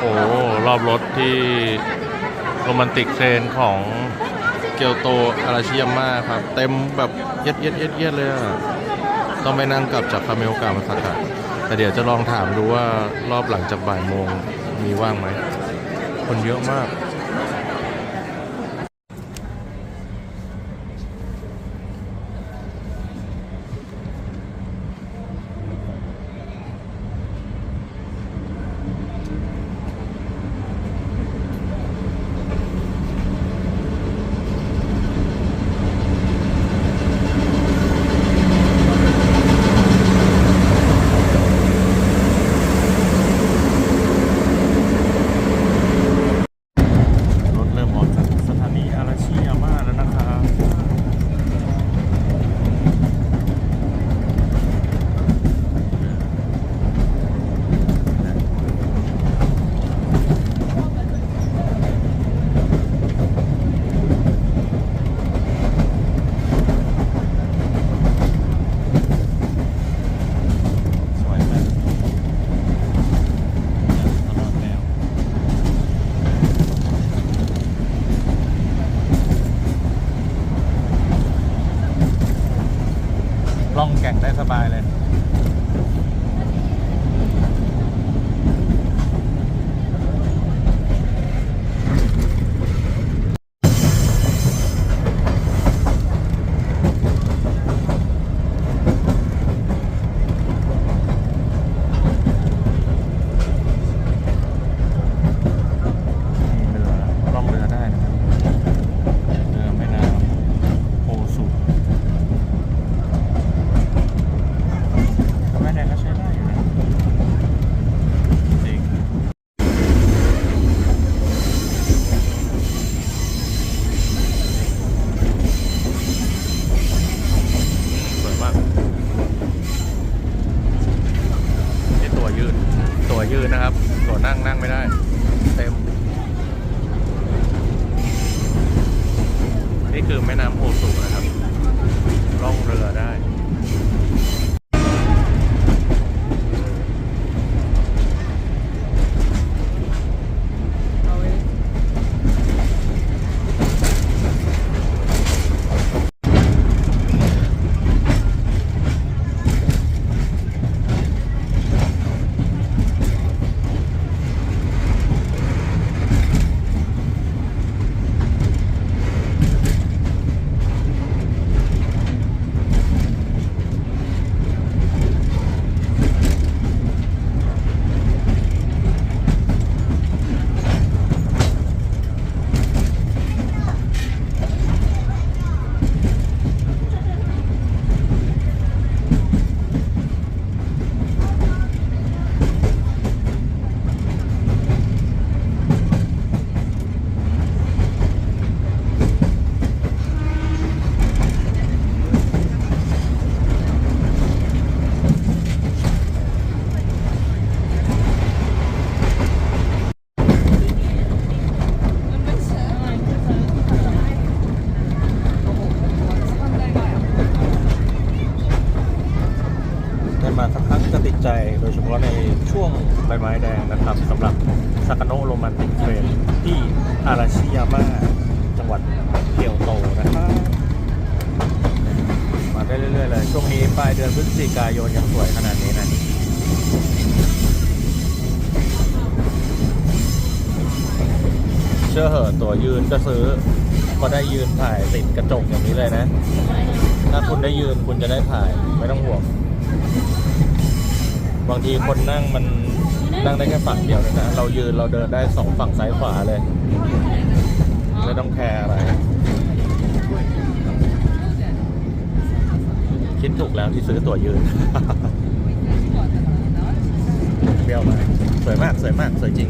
โอ้รอบรถที่โรแมนติกเซนของเกียวโตอาราชิยาม่าครับ เต็มแบบเย็ดเย็ดเย็ดเย็ดเลยอะต้องไปนั่งกลับจากคาเมลกามาสักะแต่เดี๋ยวจะลองถามดูว่ารอบหลังจากบ่ายโมงมีว่างไหม คนเยอะมาก รถเริ่มออกจากสถานีอาราชิยาม่าแล้วนะครับ สวยไหมตลอดแนว ล่องแก่งได้สบายเลย เรือล่องเรือได้นะครับเรือแม่น้ำโพสุแม่แดงก็ใช้ได้อยู่นะจริงสวยมากนี่ตัวยืด ตัวยืดัวนั่งนั่งไม่ได้ เต็ม นี่คือแม่น้ำโอสุนะครับ ล่องเรือได้ได้มาสักครั้งจะติด ใจโดยเฉพาะในช่วงใบไม้แดงนะครับสำหรับซากาโนะโรมันติกเทรนที่อาราชิยาม่าจังหวัดเกียวโตนะครับมาได้เรื่อยๆเลยช่วงนี้ปลายเดือนพฤศจิกายนยังสวยขนาดนี้นะเชื่อเหอะตัวยืนก็ซื้อก็ได้ยืนถ่ายติดกระจกอย่างนี้เลยนะ ถ้าคุณได้ยืนคุณจะได้ถ่ายไม่ต้องห่วง บางทีคนนั่งมันนั่งได้แค่ฝั่งเดียวเลยนะ เรายืนเราเดินได้สองฝั่งซ้ายขวาเลยไม่ต้องแคร์อะไร คิดถูกแล้วที่ซื้อตั๋วยืนเปรี้ยวมากสวยมากสวยมากสวยจริง